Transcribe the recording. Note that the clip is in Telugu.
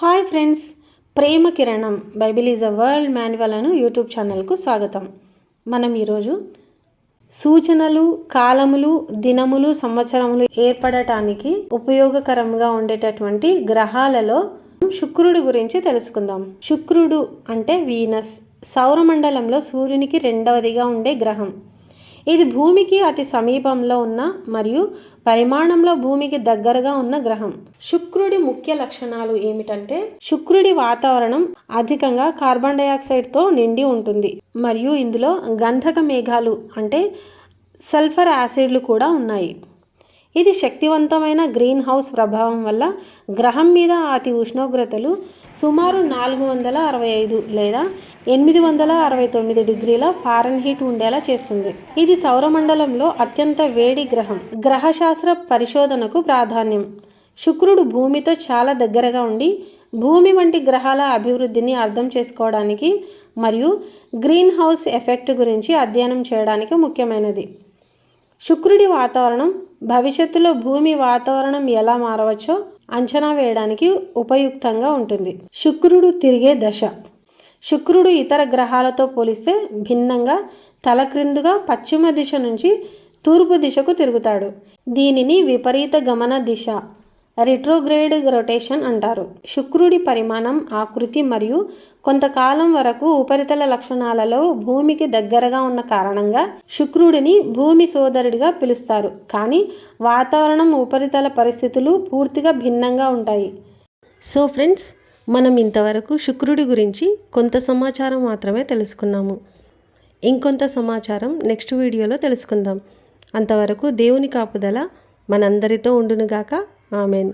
Hi friends Prema Kiranam Bible is a world manual Anu YouTube ఛానల్కు స్వాగతం. మనం ఈరోజు సూచనలు కాలములు దినములు సంవత్సరములు ఏర్పడటానికి ఉపయోగకరంగా ఉండేటటువంటి గ్రహాలలో శుక్రుడు గురించి తెలుసుకుందాం. శుక్రుడు అంటే వీనస్ సౌరమండలంలో సూర్యునికి రెండవదిగా ఉండే గ్రహం. ఇది భూమికి అతి సమీపంలో ఉన్న మరియు పరిమాణంలో భూమికి దగ్గరగా ఉన్న గ్రహం. శుక్రుడి ముఖ్య లక్షణాలు ఏమిటంటే శుక్రుడి వాతావరణం అధికంగా కార్బన్ డయాక్సైడ్తో నిండి ఉంటుంది మరియు ఇందులో గంధక మేఘాలు అంటే సల్ఫర్ యాసిడ్లు కూడా ఉన్నాయి. ఇది శక్తివంతమైన గ్రీన్ హౌస్ ప్రభావం వల్ల గ్రహం మీద అతి ఉష్ణోగ్రతలు సుమారు నాలుగు వందల అరవై ఐదు లేదా ఎనిమిది వందల అరవై తొమ్మిది డిగ్రీల ఫారెన్హీట్ ఉండేలా చేస్తుంది. ఇది సౌరమండలంలో అత్యంత వేడి గ్రహం. గ్రహశాస్త్ర పరిశోధనకు ప్రాధాన్యం. శుక్రుడు భూమితో చాలా దగ్గరగా ఉండి భూమి వంటి గ్రహాల అభివృద్ధిని అర్థం చేసుకోవడానికి మరియు గ్రీన్ హౌస్ ఎఫెక్ట్ గురించి అధ్యయనం చేయడానికి ముఖ్యమైనది. శుక్రుడి వాతావరణం భవిష్యత్తులో భూమి వాతావరణం ఎలా మారవచ్చో అంచనా వేయడానికి ఉపయుక్తంగా ఉంటుంది. శుక్రుడు తిరిగే దశ. శుక్రుడు ఇతర గ్రహాలతో పోలిస్తే భిన్నంగా తలక్రిందుగా పశ్చిమ దిశ నుంచి తూర్పు దిశకు తిరుగుతాడు. దీనిని విపరీత గమన దిశ రిట్రోగ్రేడ్ రొటేషన్ అంటారు. శుక్రుడి పరిమాణం ఆకృతి మరియు కొంతకాలం వరకు ఉపరితల లక్షణాలలో భూమికి దగ్గరగా ఉన్న కారణంగా శుక్రుడిని భూమి సోదరుడిగా పిలుస్తారు. కానీ వాతావరణం ఉపరితల పరిస్థితులు పూర్తిగా భిన్నంగా ఉంటాయి. సో ఫ్రెండ్స్ మనం ఇంతవరకు శుక్రుడి గురించి కొంత సమాచారం మాత్రమే తెలుసుకున్నాము. ఇంకొంత సమాచారం నెక్స్ట్ వీడియోలో తెలుసుకుందాం. అంతవరకు దేవుని కాపుదల మనందరితో ఉండునుగాక. ఆమెన్.